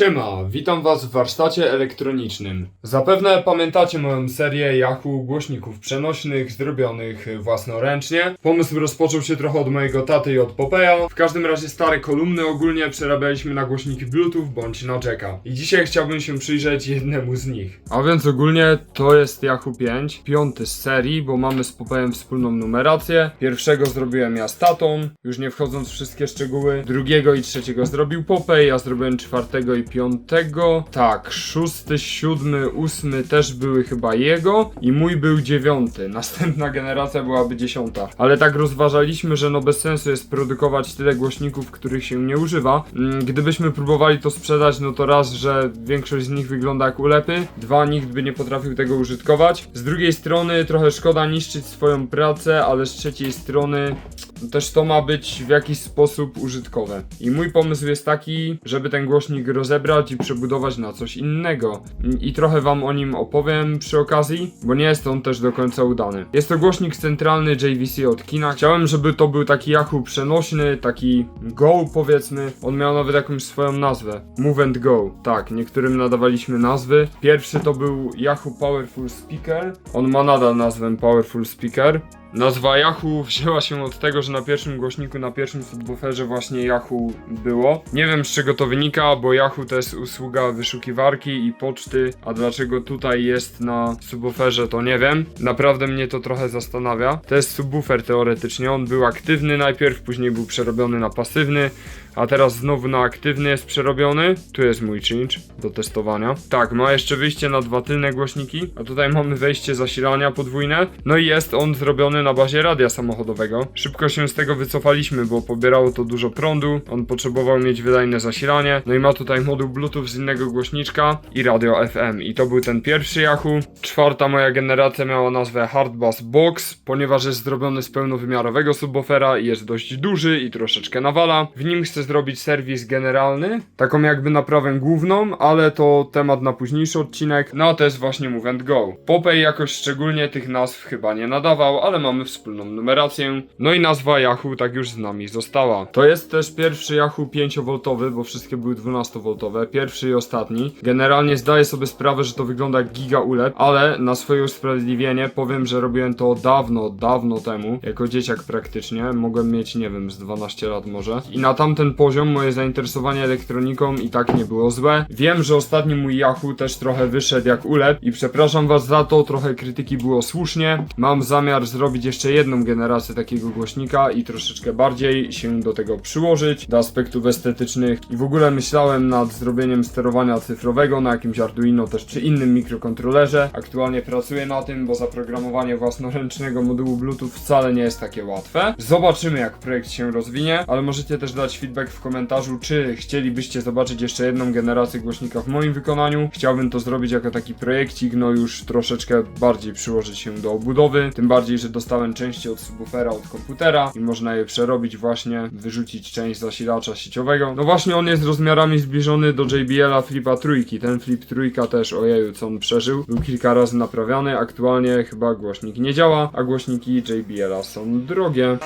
Siema, witam Was w warsztacie elektronicznym. Zapewne pamiętacie moją serię Yahoo głośników przenośnych zrobionych własnoręcznie. Pomysł rozpoczął się trochę od mojego taty i od Popeja. W każdym razie stare kolumny ogólnie przerabialiśmy na głośniki Bluetooth bądź na jacka. I dzisiaj chciałbym się przyjrzeć jednemu z nich. A więc ogólnie to jest Yahoo 5, piąty z serii, bo mamy z Popejem wspólną numerację. Pierwszego zrobiłem ja z tatą, już nie wchodząc w wszystkie szczegóły. Drugiego i trzeciego zrobił Popej, ja zrobiłem czwartego i piątego. Tak, szósty, siódmy, ósmy też były chyba jego i mój był dziewiąty. Następna generacja byłaby dziesiąta. Ale tak rozważaliśmy, że no bez sensu jest produkować tyle głośników, których się nie używa. Mm, Gdybyśmy próbowali to sprzedać, no to raz, że większość z nich wygląda jak ulepy, dwa, nikt by nie potrafił tego użytkować. Z drugiej strony trochę szkoda niszczyć swoją pracę, ale z trzeciej strony też to ma być w jakiś sposób użytkowe. I mój pomysł jest taki, żeby ten głośnik rozebrać i przebudować na coś innego. I trochę wam o nim opowiem przy okazji, bo nie jest on też do końca udany. Jest to głośnik centralny JVC od Kina. Chciałem, żeby to był taki Yahoo przenośny, taki Go powiedzmy. On miał nawet jakąś swoją nazwę. Move and Go. Tak, niektórym nadawaliśmy nazwy. Pierwszy to był Yahoo Powerful Speaker. On ma nadal nazwę Powerful Speaker. Nazwa Yahoo wzięła się od tego, że na pierwszym głośniku, na pierwszym subwooferze właśnie Yahoo było. Nie wiem z czego to wynika, bo Yahoo to jest usługa wyszukiwarki i poczty, a dlaczego tutaj jest na subwooferze to nie wiem. Naprawdę mnie to trochę zastanawia. To jest subwoofer teoretycznie, on był aktywny najpierw, później był przerobiony na pasywny. A teraz znowu na aktywny jest przerobiony. Tu jest mój change do testowania. Tak, ma jeszcze wyjście na dwa tylne głośniki. A tutaj mamy wejście zasilania podwójne. No i jest on zrobiony na bazie radia samochodowego. Szybko się z tego wycofaliśmy, bo pobierało to dużo prądu. On potrzebował mieć wydajne zasilanie. No i ma tutaj moduł Bluetooth z innego głośniczka i radio FM. I to był ten pierwszy Yahoo. Czwarta moja generacja miała nazwę Hardbass Box, ponieważ jest zrobiony z pełnowymiarowego subwoofera i jest dość duży i troszeczkę nawala. W nim chcę zrobić serwis generalny, taką jakby naprawę główną, ale to temat na późniejszy odcinek. No a to jest właśnie Move and Go. Popej jakoś szczególnie tych nazw chyba nie nadawał, ale mamy wspólną numerację. No i nazwa Yahoo tak już z nami została. To jest też pierwszy Yahoo 5V, bo wszystkie były 12V, pierwszy i ostatni. Generalnie zdaję sobie sprawę, że to wygląda jak giga ulep, ale na swoje usprawiedliwienie powiem, że robiłem to dawno, dawno temu, jako dzieciak praktycznie. Mogłem mieć, nie wiem, z 12 lat może. I na tamten poziom moje zainteresowanie elektroniką i tak nie było złe. Wiem, że ostatni mój Yahoo też trochę wyszedł jak ulep i przepraszam was za to, trochę krytyki było słusznie. Mam zamiar zrobić jeszcze jedną generację takiego głośnika i troszeczkę bardziej się do tego przyłożyć, do aspektów estetycznych i w ogóle myślałem nad zrobieniem sterowania cyfrowego na jakimś Arduino też czy innym mikrokontrolerze. Aktualnie pracuję na tym, bo zaprogramowanie własnoręcznego modułu Bluetooth wcale nie jest takie łatwe. Zobaczymy jak projekt się rozwinie, ale możecie też dać feedback w komentarzu, czy chcielibyście zobaczyć jeszcze jedną generację głośnika w moim wykonaniu. Chciałbym to zrobić jako taki projekcik, no już troszeczkę bardziej przyłożyć się do obudowy, tym bardziej, że dostałem części od subwoofera od komputera i można je przerobić właśnie, wyrzucić część zasilacza sieciowego. No właśnie on jest rozmiarami zbliżony do JBL-a Flipa trójki. Ten Flip trójka też, ojeju, co on przeżył. Był kilka razy naprawiany, aktualnie chyba głośnik nie działa, a głośniki JBL-a są drogie.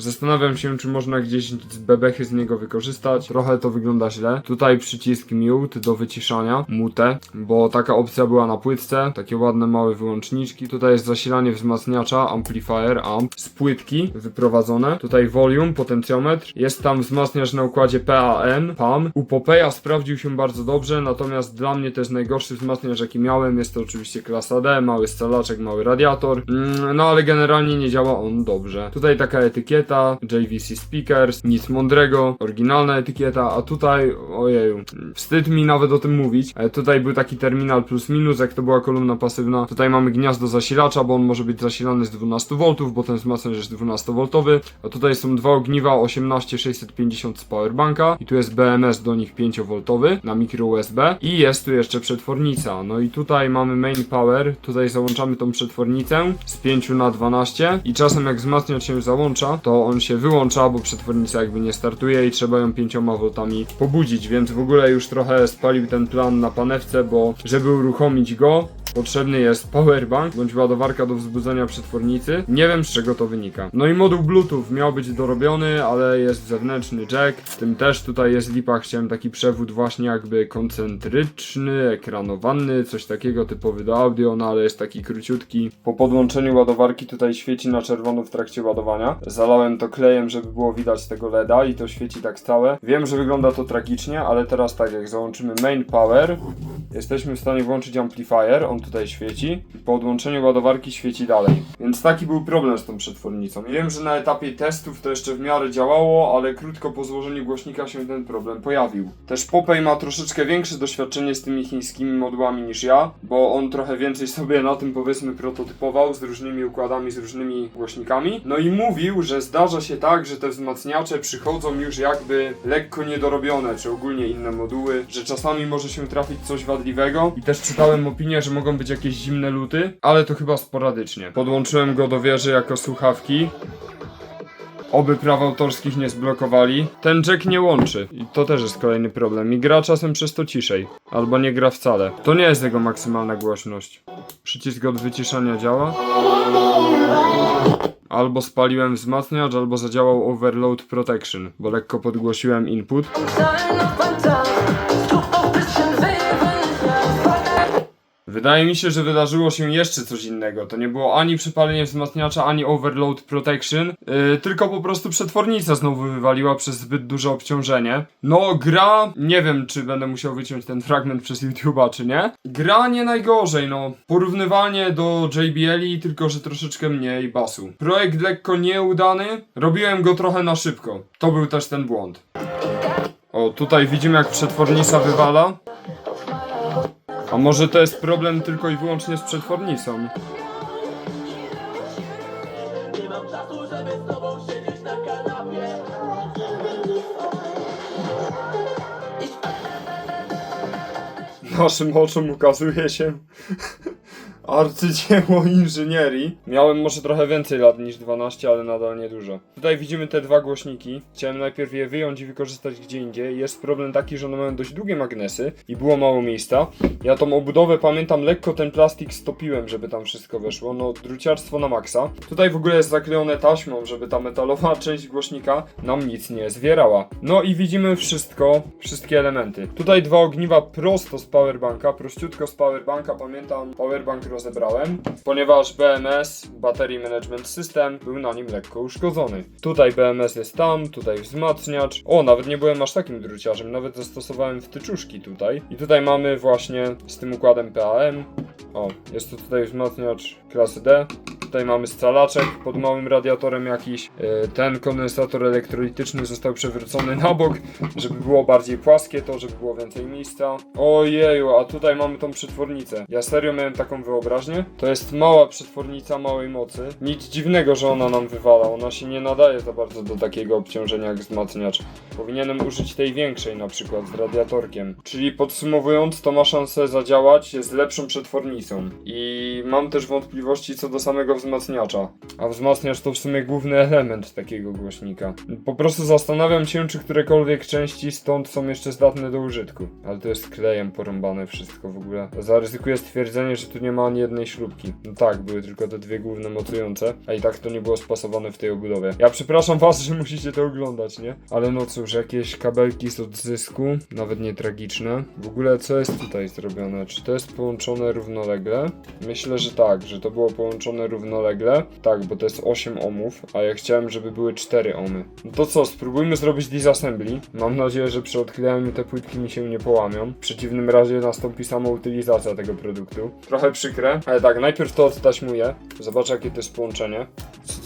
Zastanawiam się, czy można gdzieś bebechy z niego wykorzystać. Trochę to wygląda źle. Tutaj przycisk mute do wyciszania, mute, bo taka opcja była na płytce. Takie ładne małe wyłączniczki. Tutaj jest zasilanie wzmacniacza, amplifier, amp, z płytki wyprowadzone. Tutaj volume, potencjometr. Jest tam wzmacniacz na układzie PAM, PAM. U Popeya sprawdził się bardzo dobrze, natomiast dla mnie jest najgorszy wzmacniacz jaki miałem. Jest to oczywiście klasa D, mały scalaczek, mały radiator. Mm, no ale generalnie nie działa on dobrze. Tutaj taka etykieta, JVC Speakers, nic mądrego, oryginalna etykieta, a tutaj, ojeju, wstyd mi nawet o tym mówić. E, tutaj był taki terminal plus minus, jak to była kolumna pasywna. Tutaj mamy gniazdo zasilacza, bo on może być zasilany z 12V, bo ten wzmacniacz jest 12V. A tutaj są dwa ogniwa 18650 z powerbanka i tu jest BMS do nich 5V na mikro USB i jest tu jeszcze przetwornica. No i tutaj mamy main power, tutaj załączamy tą przetwornicę z 5 na 12 i czasem jak wzmacniacz się załącza, to on się wyłącza, bo przetwornica jakby nie startuje i trzeba ją 5 voltami pobudzić, więc w ogóle już trochę spalił ten plan na panewce, bo żeby uruchomić go, potrzebny jest powerbank bądź ładowarka do wzbudzenia przetwornicy. Nie wiem z czego to wynika. No i moduł Bluetooth miał być dorobiony, ale jest zewnętrzny jack. W tym też tutaj jest lipa. Chciałem taki przewód właśnie jakby koncentryczny, ekranowany, coś takiego typowy do audio, no ale jest taki króciutki. Po podłączeniu ładowarki tutaj świeci na czerwono w trakcie ładowania. Zalałem to klejem, żeby było widać tego LEDa i to świeci tak stałe. Wiem, że wygląda to tragicznie, ale teraz tak, jak załączymy main power, jesteśmy w stanie włączyć amplifier, on tutaj świeci po odłączeniu ładowarki świeci dalej. Więc taki był problem z tą przetwornicą. Wiem, że na etapie testów to jeszcze w miarę działało, ale krótko po złożeniu głośnika się ten problem pojawił. Też Popey ma troszeczkę większe doświadczenie z tymi chińskimi modułami niż ja, bo on trochę więcej sobie na tym powiedzmy prototypował z różnymi układami, z różnymi głośnikami. No i mówił, że zdarza się tak, że te wzmacniacze przychodzą już jakby lekko niedorobione, czy ogólnie inne moduły, że czasami może się trafić coś wadliwego. I też czytałem opinię, że mogą być jakieś zimne luty, ale to chyba sporadycznie. Podłączyłem go do wieży jako słuchawki. Oby praw autorskich nie zblokowali. Ten jack nie łączy. I to też jest kolejny problem. I gra czasem przez to ciszej. Albo nie gra wcale. To nie jest jego maksymalna głośność. Przycisk od wyciszania działa. Albo spaliłem wzmacniacz, albo zadziałał Overload Protection, bo lekko podgłosiłem input. Wydaje mi się, że wydarzyło się jeszcze coś innego. To nie było ani przypalenie wzmacniacza, ani overload protection, yy, tylko po prostu przetwornica znowu wywaliła przez zbyt duże obciążenie. No, gra, nie wiem czy będę musiał wyciąć ten fragment przez YouTube'a, czy nie. Gra nie najgorzej, no. Porównywalnie do JBL, tylko że troszeczkę mniej basu. Projekt lekko nieudany, robiłem go trochę na szybko. To był też ten błąd. O, tutaj widzimy jak przetwornica wywala. A może to jest problem tylko i wyłącznie z przetwornicą? Naszym oczom ukazuje się arcydzieło inżynierii. Miałem może trochę więcej lat niż 12, ale nadal niedużo. Tutaj widzimy te dwa głośniki. Chciałem najpierw je wyjąć i wykorzystać gdzie indziej. Jest problem taki, że one mają dość długie magnesy i było mało miejsca. Ja tą obudowę pamiętam, lekko ten plastik stopiłem, żeby tam wszystko weszło. No, druciarstwo na maksa. Tutaj w ogóle jest zaklejone taśmą, żeby ta metalowa część głośnika nam nic nie zwierała. No i widzimy wszystko, wszystkie elementy. Tutaj dwa ogniwa prosto z powerbanka, prościutko z powerbanka. Pamiętam, powerbank rozebrałem, ponieważ BMS, Battery Management System, był na nim lekko uszkodzony. Tutaj BMS jest tam, tutaj wzmacniacz. O, nawet nie byłem aż takim druciarzem, nawet zastosowałem wtyczuszki tutaj. I tutaj mamy właśnie z tym układem PAM. O, jest to tutaj wzmacniacz klasy D. Tutaj mamy scalaczek pod małym radiatorem jakiś. Yy, Ten kondensator elektrolityczny został przewrócony na bok, żeby było bardziej płaskie to, żeby było więcej miejsca. Ojeju, a tutaj mamy tą przetwornicę. Ja serio miałem taką wyobraźnię. To jest mała przetwornica małej mocy. Nic dziwnego, że ona nam wywala. Ona się nie nadaje za bardzo do takiego obciążenia jak wzmacniacz. Powinienem użyć tej większej na przykład z radiatorkiem. Czyli podsumowując, to ma szansę zadziałać z lepszą przetwornicą. I mam też wątpliwości co do samego wzmacniacza. A wzmacniacz to w sumie główny element takiego głośnika. Po prostu zastanawiam się, czy którekolwiek części stąd są jeszcze zdatne do użytku. Ale to jest klejem porąbane wszystko w ogóle. Zaryzykuję stwierdzenie, że tu nie ma ani jednej śrubki. No tak, były tylko te dwie główne mocujące, a i tak to nie było spasowane w tej obudowie. Ja przepraszam was, że musicie to oglądać, nie? Ale no cóż, jakieś kabelki z odzysku, nawet nie tragiczne. W ogóle co jest tutaj zrobione? Czy to jest połączone równolegle? Myślę, że tak, że to było połączone równolegle. Tak, bo to jest 8 ohmów, a ja chciałem, żeby były 4 ohmy. No to co, spróbujmy zrobić disassembly. Mam nadzieję, że przy odklejaniu te płytki mi się nie połamią. W przeciwnym razie nastąpi samoutylizacja tego produktu. Trochę przykre, ale tak, najpierw to odtaśmuję. Zobaczę jakie to jest połączenie.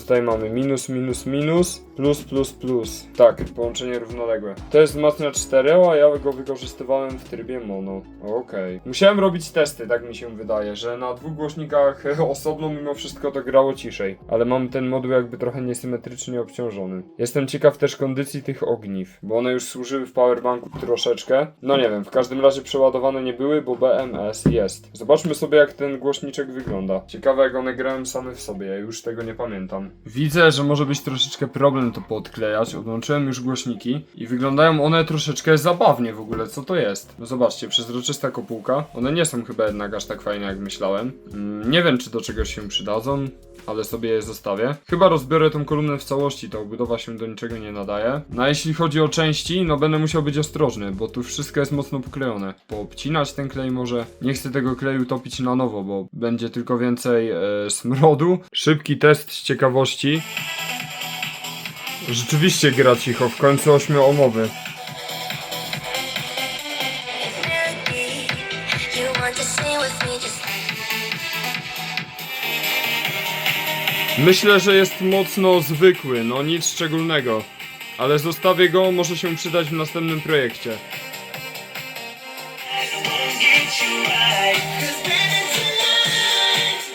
Tutaj mamy? Minus, minus, minus, plus, plus, plus. Tak, połączenie równoległe. To jest wzmacniacz stereo, a ja go wykorzystywałem w trybie mono. Okej. Musiałem robić testy, tak mi się wydaje, że na dwóch głośnikach osobno mimo wszystko to grało ciszej. Ale mam ten moduł jakby trochę niesymetrycznie obciążony. Jestem ciekaw też kondycji tych ogniw, bo one już służyły w powerbanku troszeczkę. No nie wiem, w każdym razie przeładowane nie były, bo BMS jest. Zobaczmy sobie jak ten głośniczek wygląda. Ciekawe jak one grają same w sobie, ja już tego nie pamiętam. Widzę, że może być troszeczkę problem to podklejać, odłączyłem już głośniki i wyglądają one troszeczkę zabawnie w ogóle, co to jest? No zobaczcie, przezroczysta kopułka, one nie są chyba jednak aż tak fajne jak myślałem. Mm, nie wiem czy do czegoś się przydadzą, ale sobie je zostawię. Chyba rozbiorę tą kolumnę w całości, ta obudowa się do niczego nie nadaje. No a jeśli chodzi o części, no będę musiał być ostrożny, bo tu wszystko jest mocno poklejone. Poobcinać ten klej może. Nie chcę tego kleju topić na nowo, bo będzie tylko więcej e, smrodu. Szybki test z ciekawości. Rzeczywiście gra cicho, w końcu ośmioomowy. You Myślę, że jest mocno zwykły, no nic szczególnego. Ale zostawię go, może się przydać w następnym projekcie.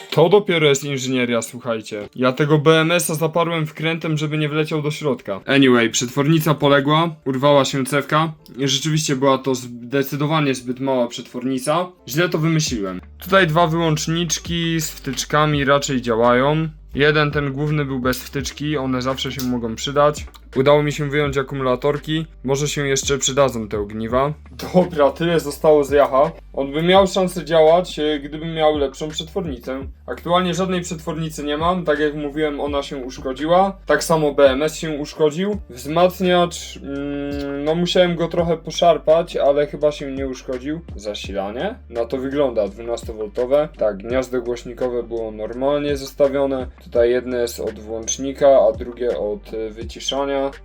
To dopiero jest inżynieria, słuchajcie. Ja tego BMS-a zaparłem wkrętem, żeby nie wleciał do środka. Anyway, przetwornica poległa, urwała się cewka. Rzeczywiście była to zdecydowanie zbyt mała przetwornica. Źle to wymyśliłem. Tutaj dwa wyłączniczki z wtyczkami raczej działają. Jeden, ten główny był bez wtyczki, one zawsze się mogą przydać. Udało mi się wyjąć akumulatorki, może się jeszcze przydadzą te ogniwa. Dobra, tyle zostało z Jacha. On by miał szansę działać, e, gdyby miał lepszą przetwornicę. Aktualnie żadnej przetwornicy nie mam, tak jak mówiłem, ona się uszkodziła. Tak samo BMS się uszkodził. Wzmacniacz, mm, no musiałem go trochę poszarpać, ale chyba się nie uszkodził. Zasilanie? Na to wygląda, 12V. Tak, gniazdo głośnikowe było normalnie zostawione. Tutaj jedno jest od włącznika, a drugie od e,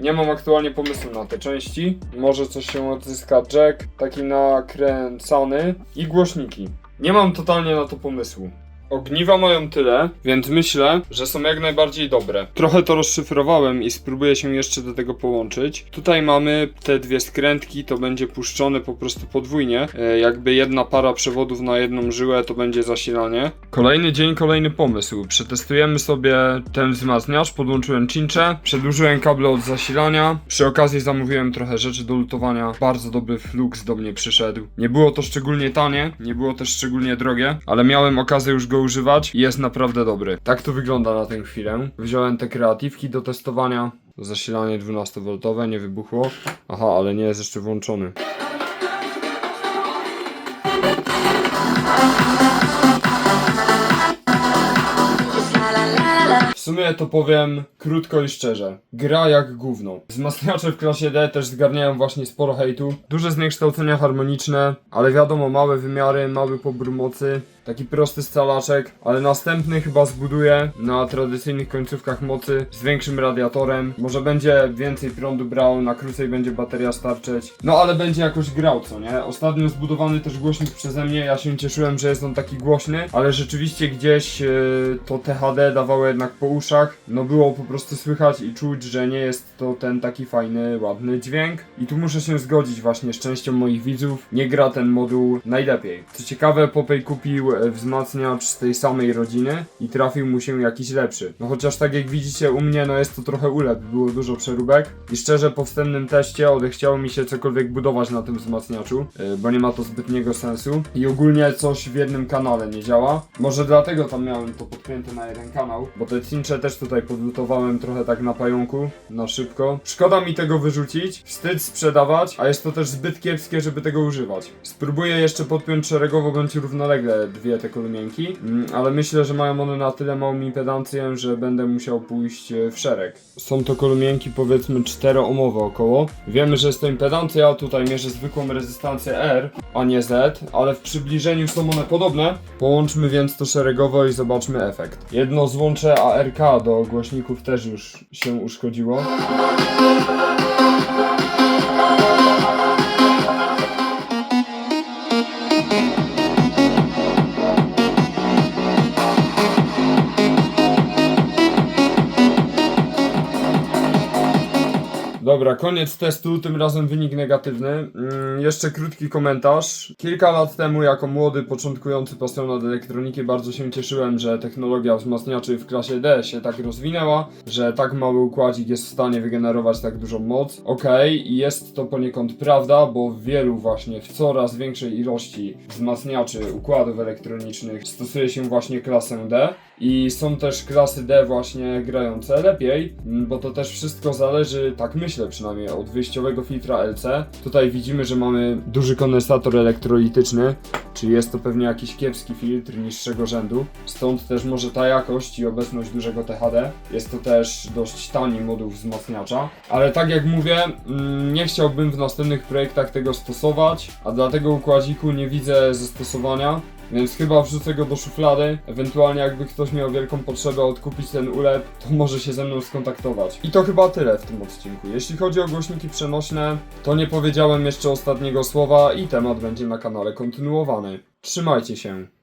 Nie mam aktualnie pomysłu na te części. Może coś się odzyska jack, taki nakręcany i głośniki. Nie mam totalnie na to pomysłu. Ogniwa mają tyle, więc myślę, że są jak najbardziej dobre. Trochę to rozszyfrowałem i spróbuję się jeszcze do tego połączyć. Tutaj mamy te dwie skrętki, to będzie puszczone po prostu podwójnie. E, jakby jedna para przewodów na jedną żyłę to będzie zasilanie. Kolejny dzień, kolejny pomysł. Przetestujemy sobie ten wzmacniacz, podłączyłem cincze, przedłużyłem kable od zasilania. Przy okazji zamówiłem trochę rzeczy do lutowania. Bardzo dobry flux do mnie przyszedł. Nie było to szczególnie tanie, nie było też szczególnie drogie, ale miałem okazję już go używać i jest naprawdę dobry. Tak to wygląda na tę chwilę. Wziąłem te kreatywki do testowania. Zasilanie 12V nie wybuchło. Aha, ale nie jest jeszcze włączony. W sumie to powiem krótko i szczerze. Gra jak gówno. Wzmacniacze w klasie D też zgarniają właśnie sporo hejtu. Duże zniekształcenia harmoniczne, ale wiadomo, małe wymiary, mały pobór mocy. Taki prosty scalaczek, ale następny chyba zbuduję na tradycyjnych końcówkach mocy z większym radiatorem. Może będzie więcej prądu brał, na krócej będzie bateria starczeć. No ale będzie jakoś grał, co nie? Ostatnio zbudowany też głośnik przeze mnie, ja się cieszyłem, że jest on taki głośny, ale rzeczywiście gdzieś yy, to THD dawało jednak po uszach. No było po prostu słychać i czuć, że nie jest to ten taki fajny, ładny dźwięk. I tu muszę się zgodzić właśnie z częścią moich widzów. Nie gra ten moduł najlepiej. Co ciekawe, Popej kupił wzmacniacz z tej samej rodziny i trafił mu się jakiś lepszy. No chociaż tak jak widzicie u mnie, no jest to trochę ulep, było dużo przeróbek. I szczerze po wstępnym teście odechciało mi się cokolwiek budować na tym wzmacniaczu, e, bo nie ma to zbytniego sensu. I ogólnie coś w jednym kanale nie działa. Może dlatego tam miałem to podpięte na jeden kanał, bo te cincze też tutaj podlutowałem trochę tak na pająku, na szybko. Szkoda mi tego wyrzucić, wstyd sprzedawać, a jest to też zbyt kiepskie, żeby tego używać. Spróbuję jeszcze podpiąć szeregowo bądź równolegle dwie te kolumienki, mm, ale myślę, że mają one na tyle małą impedancję, że będę musiał pójść e, w szereg. Są to kolumienki powiedzmy 4-omowe około. Wiemy, że jest to impedancja, tutaj mierzę zwykłą rezystancję R, a nie Z, ale w przybliżeniu są one podobne. Połączmy więc to szeregowo i zobaczmy efekt. Jedno złącze ARK do głośników też już się uszkodziło. Koniec testu, tym razem wynik negatywny. Mm, jeszcze krótki komentarz. Kilka lat temu, jako młody, początkujący pasjonat elektroniki, bardzo się cieszyłem, że technologia wzmacniaczy w klasie D się tak rozwinęła, że tak mały układzik jest w stanie wygenerować tak dużą moc. Okej, i jest to poniekąd prawda, bo w wielu właśnie, w coraz większej ilości wzmacniaczy układów elektronicznych stosuje się właśnie klasę D. i są też klasy D właśnie grające lepiej, mm, bo to też wszystko zależy, tak myślę przynajmniej, od wyjściowego filtra LC. Tutaj widzimy, że mamy duży kondensator elektrolityczny, czyli jest to pewnie jakiś kiepski filtr niższego rzędu. Stąd też może ta jakość i obecność dużego THD. Jest to też dość tani moduł wzmacniacza, ale tak jak mówię, mm, nie chciałbym w następnych projektach tego stosować, a dla tego układziku nie widzę zastosowania. Więc chyba wrzucę go do szuflady. Ewentualnie jakby ktoś miał wielką potrzebę odkupić ten ulep, to może się ze mną skontaktować. I to chyba tyle w tym odcinku. Jeśli chodzi o głośniki przenośne, to nie powiedziałem jeszcze ostatniego słowa i temat będzie na kanale kontynuowany. Trzymajcie się.